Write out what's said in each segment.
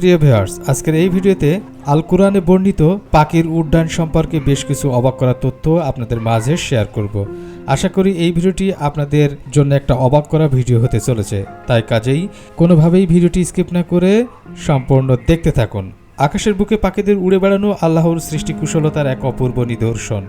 প্রিয় ভিউয়ার্স, আজকের এই ভিডিওতে আল কোরআনে বর্ণিত পাখির উড্ডয়ন সম্পর্কে বেশ কিছু অবাক করা তথ্য আপনাদের মাঝে শেয়ার করব। আশা করি এই ভিডিওটি আপনাদের জন্য একটা অবাক করা ভিডিও হতে চলেছে। তাই কাজেই কোনোভাবেই ভিডিওটি স্কিপ না করে সম্পূর্ণ দেখতে থাকুন। আকাশের বুকে পাখিদের উড়ে বেড়ানো আল্লাহর সৃষ্টি কুশলতার এক অপূর্ব নিদর্শন।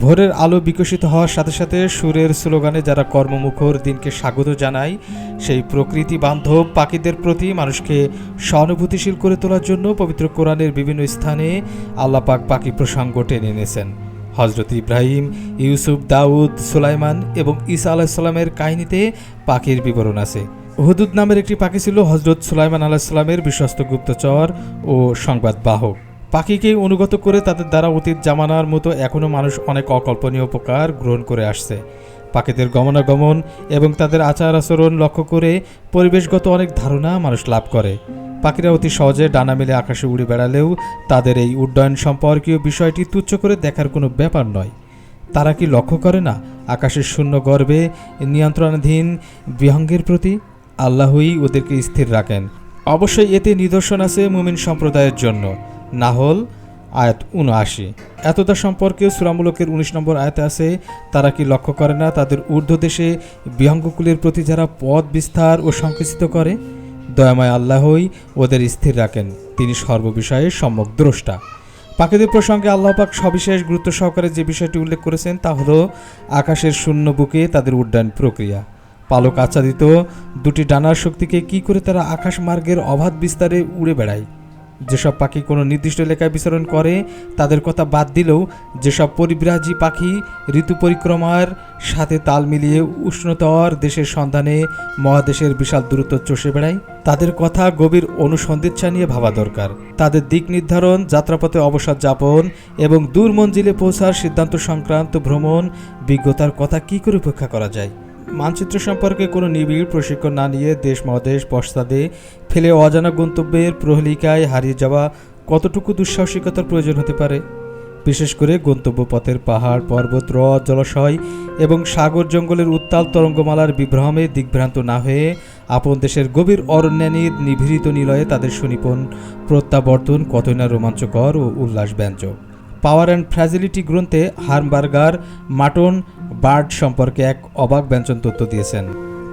ভোরের আলো বিকশিত হওয়ার সাথে সাথে সুরের স্লোগানে যারা কর্মমুখর দিনকে স্বাগত জানায়, সেই প্রকৃতি বান্ধব পাখিদের প্রতি মানুষকে সহানুভূতিশীল করে তোলার জন্য পবিত্র কোরআনের বিভিন্ন স্থানে আল্লাপাক পাখি প্রসঙ্গ টেনে এনেছেন। হজরত ইব্রাহিম, ইউসুফ, দাউদ, সুলাইমান এবং ঈসা আলাহিসাল্লামের কাহিনীতে পাখির বিবরণ আছে। হুদুদ নামের একটি পাখি ছিল হজরত সুলাইমান আলাহিসাল্লামের বিশ্বস্ত গুপ্তচর ও সংবাদ বাহক পাখিকে অনুগত করে তাদের দ্বারা অতীত জামানার মতো এখনও মানুষ অনেক অকল্পনীয় উপকার গ্রহণ করে আসছে। পাখিদের গমনাগমন এবং তাদের আচার আচরণ লক্ষ্য করে পরিবেশগত অনেক ধারণা মানুষ লাভ করে। পাখিরা অতি সহজে ডানা মেলে আকাশে উড়ে বেড়ালেও তাদের এই উড্ডয়ন সম্পর্কীয় বিষয়টি তুচ্ছ করে দেখার কোনো ব্যাপার নয়। তারা কি লক্ষ্য করে না আকাশের শূন্য গর্বে নিয়ন্ত্রণাধীন বিহঙ্গের প্রতি? আল্লাহই ওদেরকে স্থির রাখেন। অবশ্যই এতে নিদর্শন আছে মুমিন সম্প্রদায়ের জন্য। নাহল, আয়াত উনআশি এতদা সম্পর্কে সুরামূলকের উনিশ নম্বর আয়াতে আছে, তারা কি লক্ষ্য করে না তাদের ঊর্ধ্বদেশে বিহঙ্গকুলের প্রতি যারা পথ বিস্তার ও সংকুচিত করে? দয়াময় আল্লাহই ওদের স্থির রাখেন, তিনি সর্ববিষয়ে সম্যক দ্রষ্টা। পাখিদের প্রসঙ্গে আল্লাহ পাক সবিশেষ গুরুত্ব সহকারে যে বিষয়টি উল্লেখ করেছেন তা হলো, আকাশের শূন্য বুকে তাদের উড্ডয়ন প্রক্রিয়া। পালক আচ্ছাদিত দুটি ডানার শক্তিকে কি করে তারা আকাশ মার্গের অবাধ বিস্তারে উড়ে বেড়ায়? যেসব পাখি কোনো নির্দিষ্ট এলাকায় বিচরণ করে, তাদের কথা বাদ দিলেও যেসব পরিব্রাজী পাখি ঋতু পরিক্রমার সাথে তাল মিলিয়ে উষ্ণতর দেশের সন্ধানে মহাদেশের বিশাল দূরত্ব চষে বেড়ায়, তাদের কথা গভীর অনুসন্ধিৎসা নিয়ে ভাবা দরকার। তাদের দিক নির্ধারণ, যাত্রাপথে অবসাদ যাপন এবং দূর মঞ্জিলে পৌঁছার সিদ্ধান্ত সংক্রান্ত ভ্রমণ, বিজ্ঞতার কথা কি করে উপেক্ষা করা যায়? মানচিত্র সম্পর্কে কোনো নিবিড় প্রশিক্ষণ না নিয়ে দেশ মহাদেশ পশ্চাদে ফেলে অজানা গন্তব্যের প্রহেলিকায় হারিয়ে যাওয়া কতটুকু দুঃসাহসিকতার প্রয়োজন হতে পারে? বিশেষ করে গন্তব্য পথের পাহাড়, পর্বত, হ্রদ, জলাশয় এবং সাগর জঙ্গলের উত্তাল তরঙ্গমালার বিভ্রমে দিগ্ভ্রান্ত না হয়ে আপন দেশের গভীর অরণ্যানীর নিভৃত নিলয়ে তাদের সুনিপন প্রত্যাবর্তন কতই না রোমাঞ্চকর ও উল্লাসব্যঞ্জক। পাওয়ার অ্যান্ড ফ্র্যাজিলিটি গ্রন্থে হার্মবার্গার মাটন, বার্ড সম্পর্কে এক অবাক ব্যঞ্জন তথ্য দিয়েছেন।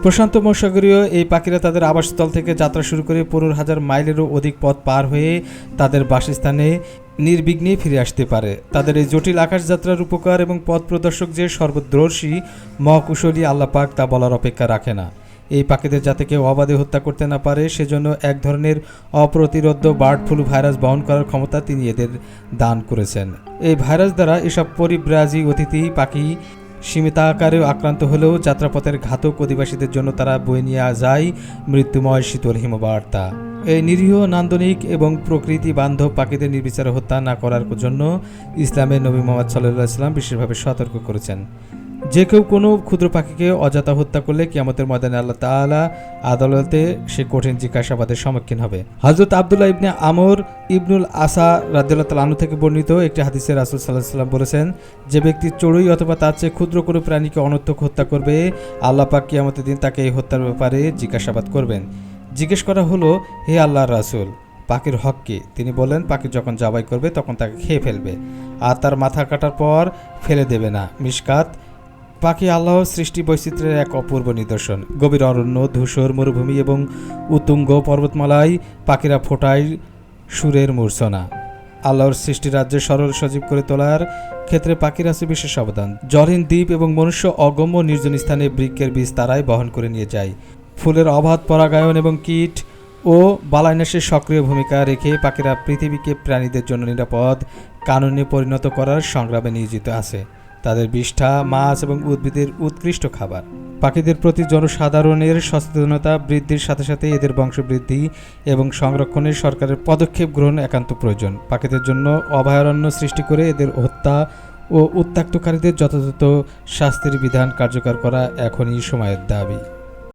প্রশান্ত মহাসাগরীয় এই পাখিরা তাদের আবাসস্থল থেকে যাত্রা শুরু করে পনেরো হাজার মাইলেরও অধিক পথ পার হয়ে তাদের বাসস্থানে নির্বিঘ্নে ফিরে আসতে পারে। তাদের এই জটিল আকাশযাত্রার উপকার এবং পথ প্রদর্শক যে সর্বদ্রর্শী মহাকুশলী আল্লাপাক তা বলার অপেক্ষা রাখে না। এই পাখিদের যাতে কেউ অবাধে হত্যা করতে না পারে, সেজন্য এক ধরনের অপ্রতিরোধ্য বার্ড ফ্লু ভাইরাস বহন করার ক্ষমতা তিনি এদের দান করেছেন। এই ভাইরাস দ্বারা এসব পরিব্রাজী অতিথি, পাখি সীমিত আকারেও আক্রান্ত হলেও যাত্রাপথের ঘাতক অধিবাসীদের জন্য তারা বয়ে নিয়ে যায় মৃত্যুময় শীতল হিমবার্তা। এই নিরীহ, নান্দনিক এবং প্রকৃতি বান্ধব পাখিদের নির্বিচারে হত্যা না করার জন্য ইসলামের নবী মোহাম্মদ সাল্লাহ ইসলাম বিশেষভাবে সতর্ক করেছেন। যে কেউ কোনো ক্ষুদ্র পাখিকে অযথা হত্যা করলে কিয়ামতের ময়দানে আল্লাহ তাআলা আদালতে সে কঠিন জিজ্ঞাসাবাদের সম্মুখীন হবে। হজরত আবদুল্লাহ ইবনে আমর ইবনুল আসা রাদিউল্লাহ তালানু থেকে বর্ণিত একটি হাদিসে রাসুল সাল্লাহ সাল্লাম বলেছেন, যে ব্যক্তি চড়ুই অথবা তার চেয়ে ক্ষুদ্র কোনো প্রাণীকে অনর্থক হত্যা করবে, আল্লাহ পাক কিয়ামতের দিন তাকে এই হত্যার ব্যাপারে জিজ্ঞাসাবাদ করবেন। জিজ্ঞেস করা হলো, হে আল্লাহর রাসুল, পাখির হক কি? তিনি বলেন পাখি যখন জবাই করবে তখন তাকে খেয়ে ফেলবে, আর তার মাথা কাটার পর ফেলে দেবে না। মিসকাত পাখি আল্লাহর সৃষ্টি বৈচিত্র্যের এক অপূর্ব নিদর্শন। গভীর অরণ্য, ধূসর মরুভূমি এবং উতুঙ্গ পর্বতমালায় পাখিরা ফোটায় সুরের মূর্ছনা। আল্লাহর সৃষ্টি রাজ্যে সরল সজীব করে তোলার ক্ষেত্রে পাখির আছে বিশেষ অবদান। জলহীন দ্বীপ এবং মনুষ্য অগম্য নির্জন স্থানে বৃক্ষের বীজ তারাই বহন করে নিয়ে যায়। ফুলের অবাধ পরাগায়ন এবং কীট ও বালাইনাসের সক্রিয় ভূমিকা রেখে পাখিরা পৃথিবীকে প্রাণীদের জন্য নিরাপদ কানুনে পরিণত করার সংগ্রামে নিয়োজিত আছে। তাদের বিষ্ঠা, মাছ এবং উদ্ভিদের উৎকৃষ্ট খাবার। পাখিদের প্রতি জনসাধারণের সচেতনতা বৃদ্ধির সাথে সাথে এদের বংশবৃদ্ধি এবং সংরক্ষণের সরকারের পদক্ষেপ গ্রহণ একান্ত প্রয়োজন। পাখিদের জন্য অভয়ারণ্য সৃষ্টি করে এদের হত্যা ও উত্তাক্তকারীদের যথাযথ শাস্তির বিধান কার্যকর করা এখনই সময়ের দাবি।